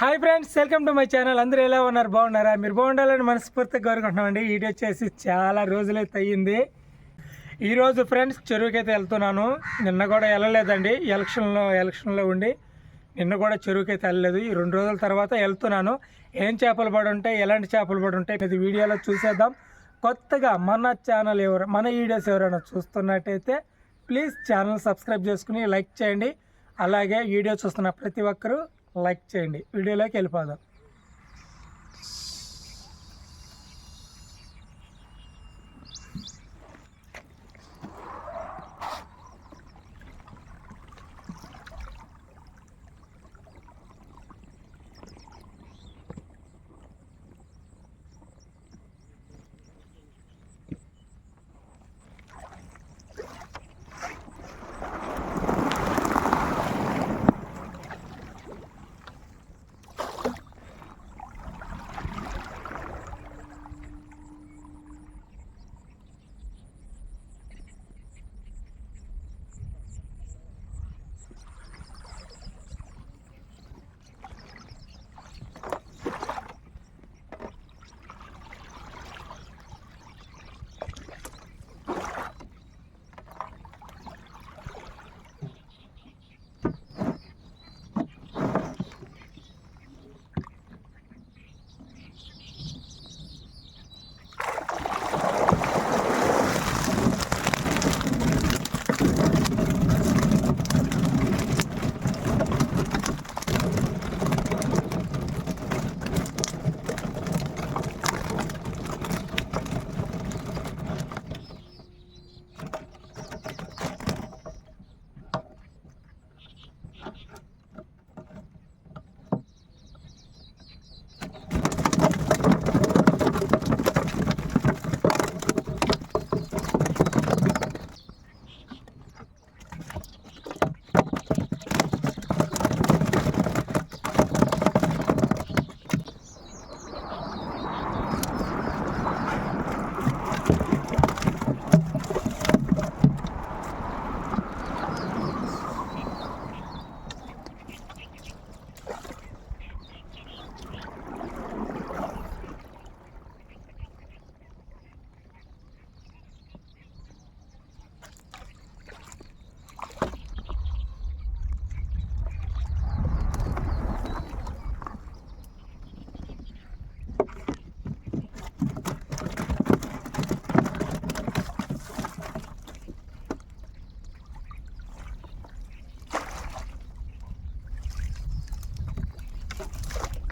Hi friends welcome to my channel. అందరూ ఎలా ఉన్నారు? బాగున్నారా? మీరు బాగుండాలని మనస్ఫూర్తిగా కోరుకుంటున్నామండి. వీడియో వచ్చేసి చాలా రోజులైతే అయ్యింది. ఈరోజు ఫ్రెండ్స్ చెరువుకి అయితే వెళ్తున్నాను. నిన్న కూడా వెళ్ళలేదండి. ఎలక్షన్లో ఎలక్షన్లో ఉండి నిన్న కూడా చెరువుకి అయితే వెళ్ళలేదు. ఈ రెండు రోజుల తర్వాత వెళ్తున్నాను. ఏం చేపలు పడి ఉంటాయి ఎలాంటి చేపలు పడి ఉంటాయి ఇది వీడియోలో చూసేద్దాం. కొత్తగా మన ఛానల్ ఎవరు మన వీడియోస్ ఎవరైనా చూస్తున్నట్టయితే ప్లీజ్ ఛానల్ సబ్స్క్రైబ్ చేసుకుని లైక్ చేయండి. అలాగే వీడియో చూస్తున్న ప్రతి ఒక్కరూ లైక్ చేయండి. వీడియోలోకి వెళ్ళిపోదాం.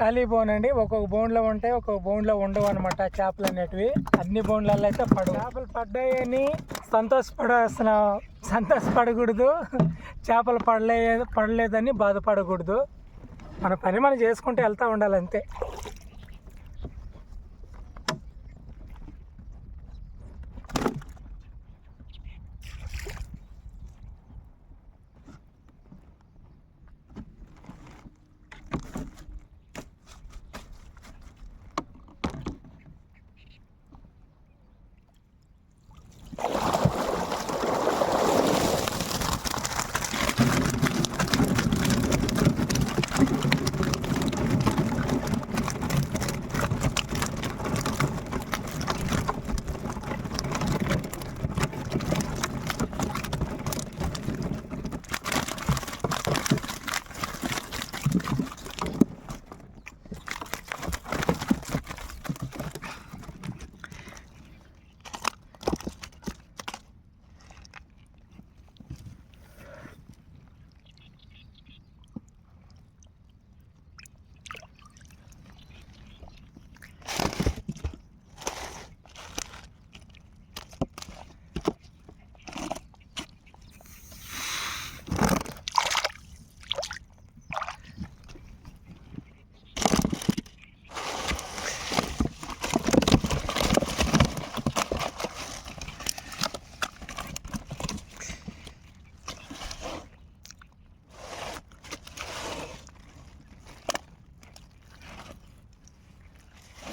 ఖాళీ బోన్ అండి. ఒక్కొక్క బోన్లో ఉంటాయి ఒక్కొక్క బోన్లో ఉండవు అనమాట చేపలు అనేటివి. అన్ని బోన్లలో అయితే పడవు. చేపలు పడ్డాయని సంతోషపడాల్సిన సంతోషపడకూడదు. చేపలు పడలే పడలేదని బాధపడకూడదు. మన పని మనం చేసుకుంటూ వెళ్తూ ఉండాలి అంతే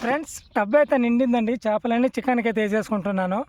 ఫ్రెండ్స్ టబ్ అయితే నిండిందండి. చేపలన్నీ చికెన్కి అయితే వేసేసుకుంటున్నాను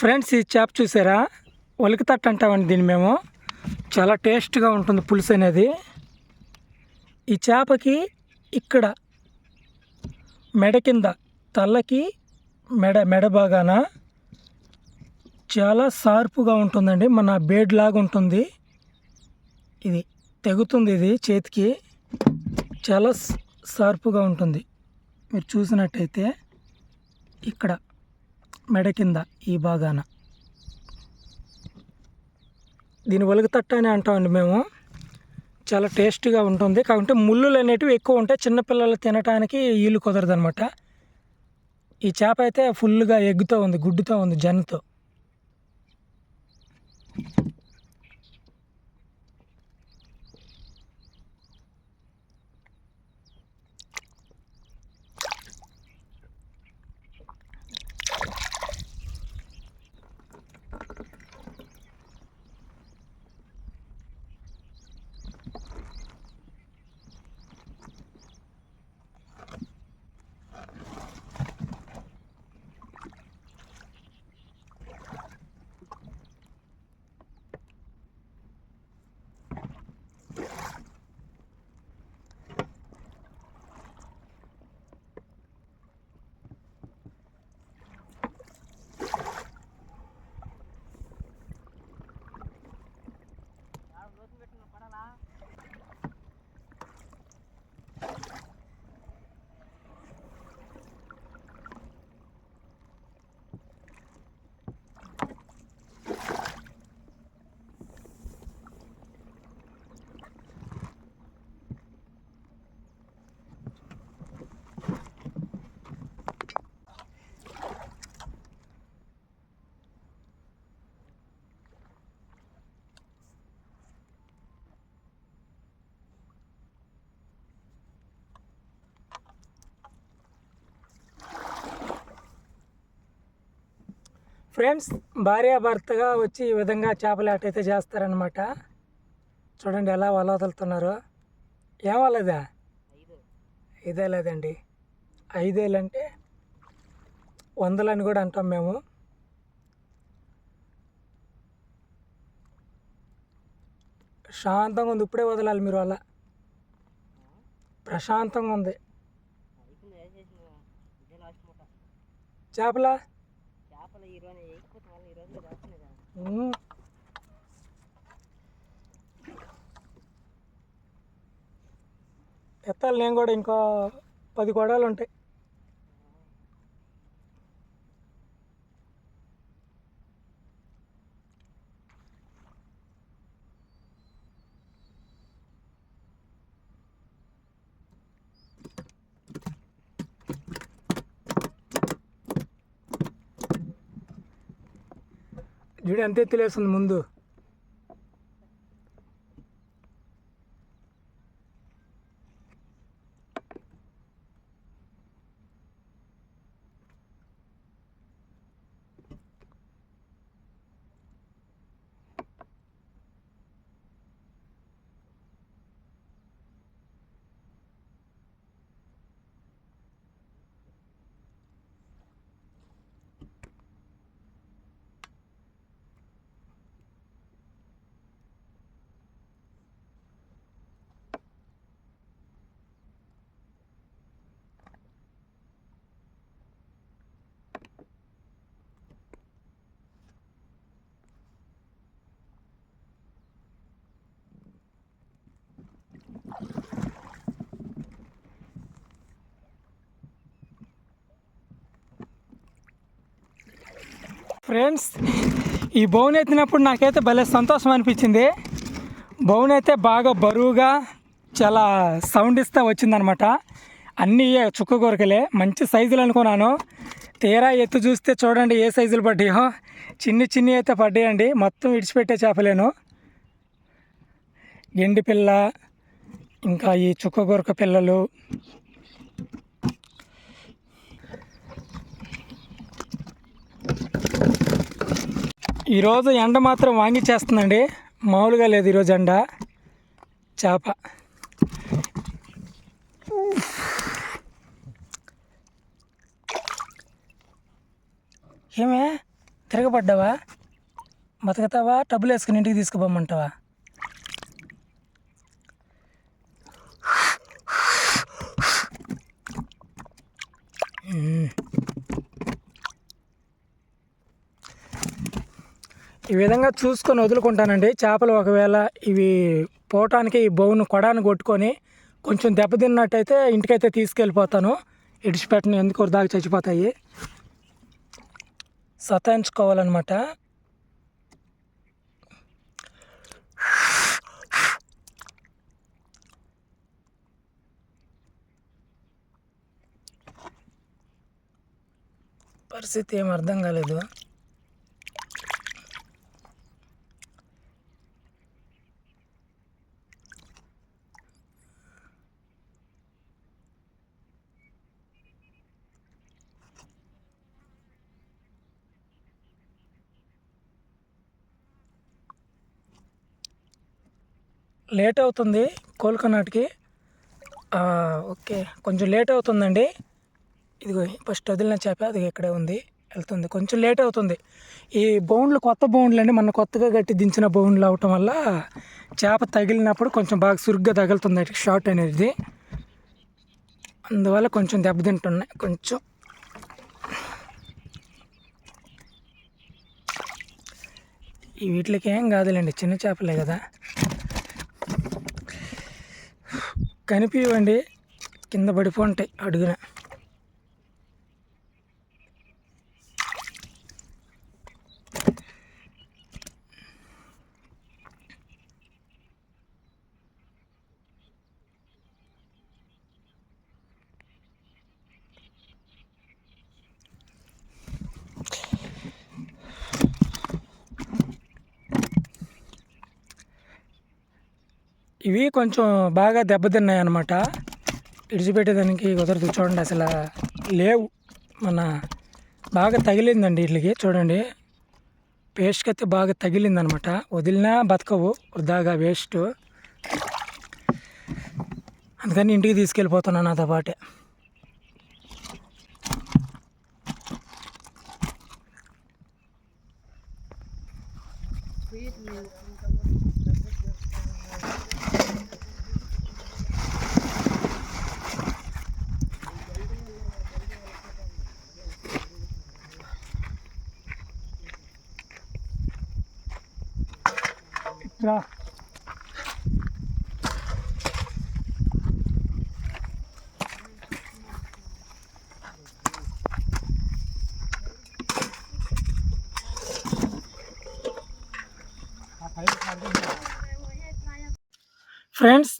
ఫ్రెండ్స్ ఈ చేప చూసారా? ఒలికితట్టు అంటామండి దీన్ని మేము. చాలా టేస్ట్గా ఉంటుంది పులుసు అనేది. ఈ చేపకి ఇక్కడ మెడ కింద తల్లకి మెడ మెడ భాగాన చాలా షార్పుగా ఉంటుందండి. మన బేడ్ లాగా ఉంటుంది. ఇది తెగుతుంది ఇది చేతికి. చాలా సార్పుగా షార్పుగా ఉంటుంది. మీరు చూసినట్టయితే ఇక్కడ మెడ కింద ఈ భాగాన. దీని ఒలుగుతట్ట అని అంటామండి మేము. చాలా టేస్టీగా ఉంటుంది. కాకుంటే ముళ్ళులు అనేటివి ఎక్కువ ఉంటాయి. చిన్నపిల్లలు తినటానికి వీలు కుదరదు అనమాట ఈ చేప అయితే ఫుల్గా ఎగ్గుతో ఉంది గుడ్డుతో ఉంది జన్నుతో. ఫ్రెండ్స్ భార్యాభర్తగా వచ్చి ఈ విధంగా చేపలు అటైతే చేస్తారనమాట చూడండి ఎలా వల వదులుతున్నారు. ఏం వలదా ఇదే? లేదండి. ఐదేళ్ళు అంటే వందలని కూడా అంటాం మేము. శాంతంగా ఉంది. ఇప్పుడే వదలాలి మీరు అలా. ప్రశాంతంగా ఉంది. చేపలా? చేపలు ఈ రోజు వేయకపోతే మళ్ళీ ఈ రోజు కదా. ఎత్తాలి నేను కూడా ఇంకో పది కొడాలు ఉంటాయి. చూడు ఎంత ఎత్తులేస్తుంది ముందు? ఫ్రెండ్స్ ఈ బౌన్ ఎత్తినప్పుడు నాకైతే భలే సంతోషం అనిపించింది. బౌన్ అయితే బాగా బరువుగా చాలా సౌండ్ ఇస్తా వచ్చిందనమాట. అన్నీ చుక్క కొరకలే మంచి సైజులు అనుకున్నాను. తీరా ఎత్తు చూస్తే చూడండి ఏ సైజులు పడ్డాయో. చిన్ని చిన్ని అయితే పడ్డాయండి మొత్తం విడిచిపెట్టే చేపలేను. గెండి పిల్ల ఇంకా ఈ చుక్క గొరక పిల్లలు ఈరోజు ఎండ మాత్రం వాంగి చేస్తుందండి మామూలుగా లేదు ఈరోజు ఎండ. చేప. ఏమే? తిరగబడ్డావా? బతుకుతావా? డబ్బులు వేసుకుని ఇంటికి తీసుకుపోమంటావా? ఈ విధంగా చూసుకొని వదులుకుంటానండి. చేపలు ఒకవేళ ఇవి పోవటానికి ఈ బౌను కొడాన్ని కొట్టుకొని కొంచెం దెబ్బతిన్నట్టయితే ఇంటికైతే తీసుకెళ్ళిపోతాను. ఇడిచిపెట్టను ఎందుకు దాకా చచ్చిపోతాయి. సతాయించుకోవాలన్నమాట. పరిస్థితి ఏం అర్థం కాలేదు. లేట్ అవుతుంది కోల్కనాట్కి ఓకే. కొంచెం లేట్ అవుతుందండి. ఇదిగో ఫస్ట్ వదిలిన చేప అది ఇక్కడే ఉంది వెళ్తుంది. కొంచెం లేట్ అవుతుంది. ఈ బౌండ్లు కొత్త బౌండ్లు అండి మన కొత్తగా గట్టి దించిన బౌండ్లు అవటం వల్ల చేప తగిలినప్పుడు కొంచెం బాగా సురుగ్గా తగులుతుంది షార్ట్ అనేది. అందువల్ల కొంచెం దెబ్బతింటున్నాయి కొంచెం. ఈ వీటికి ఏం కాదులేండి చిన్న చేపలే కదా. కనిపించండి కింద పడిపోంటాయి అడుగున. ఇవి కొంచెం బాగా దెబ్బతిన్నాయి అనమాట ఇడిచిపెట్టేదానికి కుదరదు చూడండి అసలు లేవు. మన బాగా తగిలిందండి వీటికి చూడండి. పేస్ట్కి అయితే బాగా తగిలిందనమాట వదిలినా బతకవు వృధాగా వేస్ట్. అందుకని ఇంటికి తీసుకెళ్ళిపోతున్నాను నాతో పాటే. రా. ఫ్రెండ్స్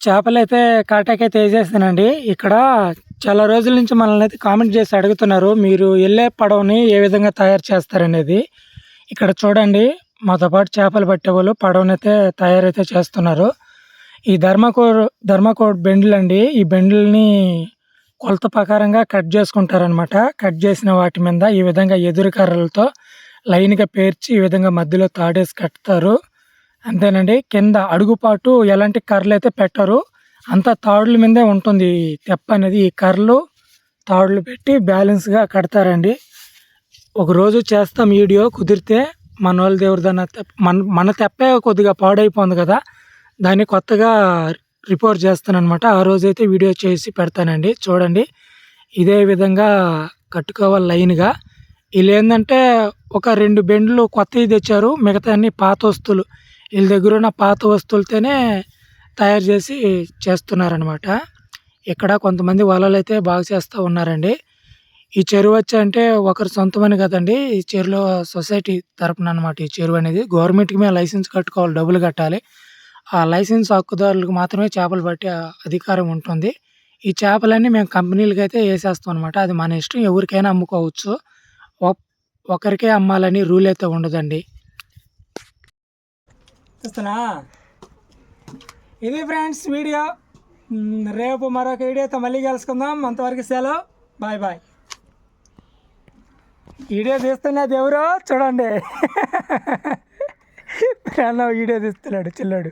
చేపలు అయితే కాటాకైతే వేసేస్తానండి ఇక్కడ చాలా రోజుల నుంచి మనల్ని అయితే కామెంట్ చేసి అడుగుతున్నారు మీరు వెళ్ళే పడవని ఏ విధంగా తయారు చేస్తారనేది. ఇక్కడ చూడండి. మాతో పాటు చేపలు పట్టే వాళ్ళు పడవనైతే తయారైతే చేస్తున్నారు. ఈ ధర్మకోడ్ ధర్మకోడ్ బెండ్లు అండి ఈ బెండ్లని కొలత ప్రకారంగా కట్ చేసుకుంటారనమాట కట్ చేసిన వాటి మీద ఈ విధంగా ఎదురు కర్రలతో లైన్గా పేర్చి ఈ విధంగా మధ్యలో తాడేసి కట్టుతారు. అంతేనండి కింద అడుగుపాటు ఎలాంటి కర్రలు అయితే పెట్టరు అంతా తాడుల మీదే ఉంటుంది ఈ తెప్ప అనేది. ఈ కర్రలు తాడులు పెట్టి బ్యాలెన్స్గా కడతారండి. ఒక రోజు చేస్తాం వీడియో కుదిరితే మన వాళ్ళ దేవుడిదన్న తెప్ప మన మన తెప్పే కొద్దిగా పాడైపోయింది కదా. దాన్ని కొత్తగా రిపోర్ట్ చేస్తాను అనమాట ఆ రోజైతే వీడియో చేసి పెడతానండి. చూడండి. ఇదే విధంగా కట్టుకోవాలి లైన్గా. వీళ్ళు ఏంటంటే ఒక రెండు బెండ్లు కొత్తవి తెచ్చారు. మిగతా అన్ని పాత వస్తువులు. వీళ్ళ దగ్గర ఉన్న పాత వస్తువులతోనే తయారు చేసి చేస్తున్నారనమాట ఇక్కడ కొంతమంది వలలు అయితే బాగా చేస్తూ ఉన్నారండి. ఈ చెరువు వచ్చి అంటే ఒకరి సొంతమని కదండి ఈ చెరువులో సొసైటీ తరపున అనమాట ఈ చెరువు అనేది గవర్నమెంట్కి మేము లైసెన్స్ కట్టుకోవాలి డబ్బులు కట్టాలి. ఆ లైసెన్స్ హక్కుదారులకు మాత్రమే చేపలు పట్టే అధికారం ఉంటుంది. ఈ చేపలన్నీ మేము కంపెనీలకి అయితే వేసేస్తాం అనమాట అది మన ఇష్టం ఎవరికైనా అమ్ముకోవచ్చు. ఒకరికే అమ్మాలని రూల్ అయితే ఉండదండి. చూస్తున్నా? ఇది ఫ్రెండ్స్ వీడియో. రేపు మరొక వీడియోతో మళ్ళీ కలుసుకుందాం. అంతవరకు సెలవు. Bye bye. వీడియో తీస్తున్నది ఎవరో చూడండి. అన్న వీడియో తీస్తున్నాడు చిల్లాడు.